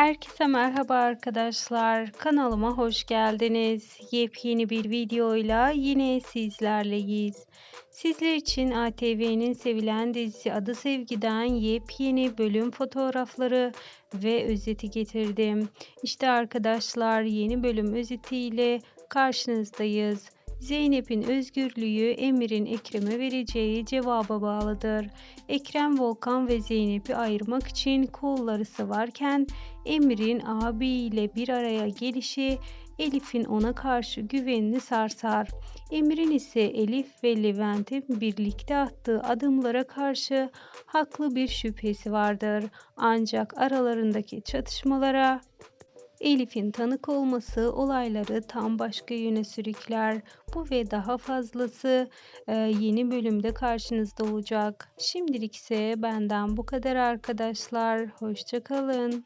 Herkese merhaba arkadaşlar. Kanalıma hoş geldiniz. Yepyeni bir videoyla yine sizlerleyiz. Sizler için ATV'nin sevilen dizisi Adı Sevgi'den yepyeni bölüm fotoğrafları ve özeti getirdim. İşte arkadaşlar yeni bölüm özetiyle karşınızdayız. Zeynep'in özgürlüğü Emir'in Ekrem'e vereceği cevaba bağlıdır. Ekrem Volkan ve Zeynep'i ayırmak için kolları sıvarken Emir'in abiyle bir araya gelişi Elif'in ona karşı güvenini sarsar. Emir'in ise Elif ve Levent'in birlikte attığı adımlara karşı haklı bir şüphesi vardır. Ancak aralarındaki çatışmalara Elif'in tanık olması olayları tam başka yöne sürükler. Bu ve daha fazlası e, yeni bölümde karşınızda olacak. Şimdilik ise benden bu kadar arkadaşlar. Hoşçakalın.